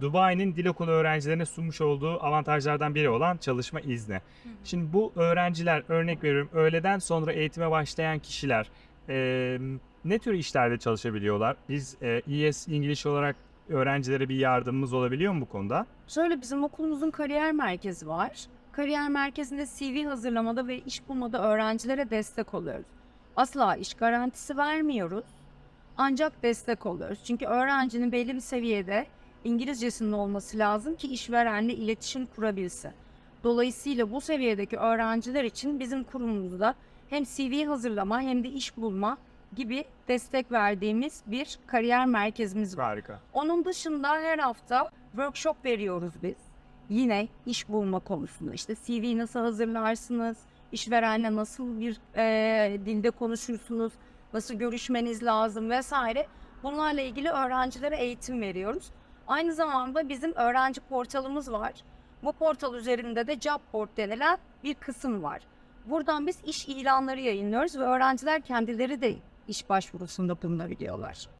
Dubai'nin dil okulu öğrencilerine sunmuş olduğu avantajlardan biri olan çalışma izni. Şimdi bu öğrenciler örnek veriyorum öğleden sonra eğitime başlayan kişiler e, ne tür işlerde çalışabiliyorlar? Biz e, ES İngiliz olarak öğrencilere bir yardımımız olabiliyor mu bu konuda? Şöyle bizim okulumuzun kariyer merkezi var. Kariyer merkezinde CV hazırlamada ve iş bulmada öğrencilere destek oluyoruz. Asla iş garantisi vermiyoruz. Ancak destek oluyoruz. Çünkü öğrencinin belli bir seviyede İngilizcesinin olması lazım ki işverenle iletişim kurabilsin. Dolayısıyla bu seviyedeki öğrenciler için bizim kurumumuzda hem CV hazırlama hem de iş bulma gibi destek verdiğimiz bir kariyer merkezimiz var. Harika. Onun dışında her hafta workshop veriyoruz biz. Yine iş bulma konusunda işte CV nasıl hazırlarsınız, işverenle nasıl bir eee, dilde konuşursunuz, nasıl görüşmeniz lazım vesaire. Bunlarla ilgili öğrencilere eğitim veriyoruz. Aynı zamanda bizim öğrenci portalımız var. Bu portal üzerinde de Job Board denilen bir kısım var. Buradan biz iş ilanları yayınlıyoruz ve öğrenciler kendileri de iş başvurusunda bulunabiliyorlar.